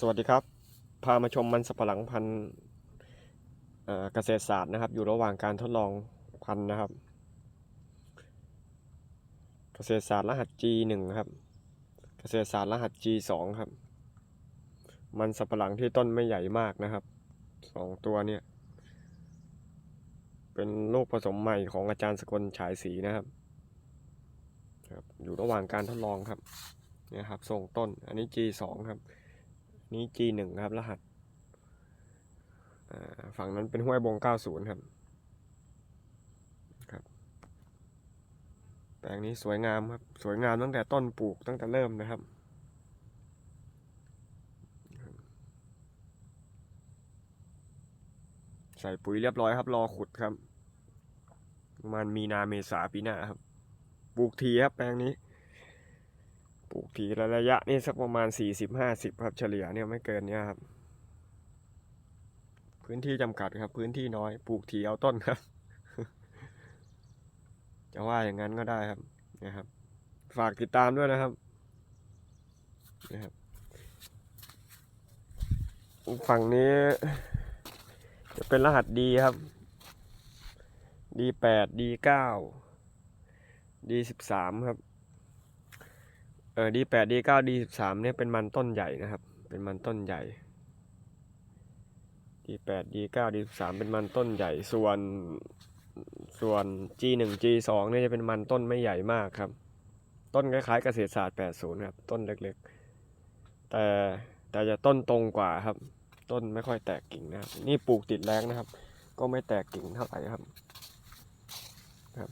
สวัสดีครับ พามาชมมันสับปะหลังพันธุ์เกษตรศาสตร์นะครับ อยู่ระหว่างการทดลองพันธุ์นะครับ เกษตรศาสตร์รหัส G1 ครับ เกษตรศาสตร์รหัส G2 ครับ มันสับปะหลังที่ต้นไม่ใหญ่มากนะครับสองตัวเนี่ยเป็นลูกผสมใหม่ของอาจารย์สกลฉายศรีนะครับครับ อยู่ระหว่างการทดลองครับเนี่ยครับทรงต้นอันนี้ G2 ครับ นี้ G1 ครับ รหัสฝั่งนั้นเป็นห้วยบง 90 ครับครับ แปลงนี้สวยงามครับ สวยงามตั้งแต่ต้นปลูกตั้งแต่เริ่มนะครับใส่ปุ๋ยเรียบร้อยครับ รอขุดครับ ประมาณมีนาเมษาปีหน้าครับปลูกทีครับแปลงนี้ ปลูกทีละระยะนี่สักประมาณสี่สิบห้าสิบครับเฉลี่ยเนี่ยไม่เกินเนี้ยครับ พื้นที่จำกัดครับ พื้นที่น้อยปลูกทีเอาต้นครับ จะว่าอย่างนั้นก็ได้ครับนะครับ ฝากติดตามด้วยนะครับนะครับฝั่งนี้ จะเป็นรหัสดีครับดีแปดดีเก้าดีสิบสามครับ ออดีแปดดีเก้าดีสิบสามเนี่ยเป็นมันต้นใหญ่นะครับ เป็นมันต้นใหญ่ดีแปดดีเก้าดีสิบสามเป็นมันต้นใหญ่ ส่วนส่วน G หนึ่ง G สองเนี่ยจะเป็นมันต้นไม่ใหญ่มากครับ ต้นคล้ายๆเกษตรศาสตร์แปดศูนย์ครับ ต้นเล็กๆ แต่แต่จะต้นตรงกว่าครับ ต้นไม่ค่อยแตกกิ่งนะครับ นี่ปลูกติดแรงนะครับ ก็ไม่แตกกิ่งเท่าไหร่ครับครับ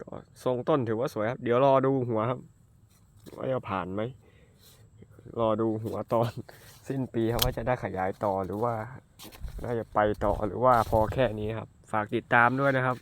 ก็ทรงต้นถือว่าสวยครับ เดี๋ยวรอดูหัวครับ ว่าจะผ่านไหม รอดูหัวตอนสิ้นปีครับว่าจะได้ขยายต่อหรือว่า น่าจะไปต่อหรือว่าพอแค่นี้ครับ ฝากติดตามด้วยนะครับ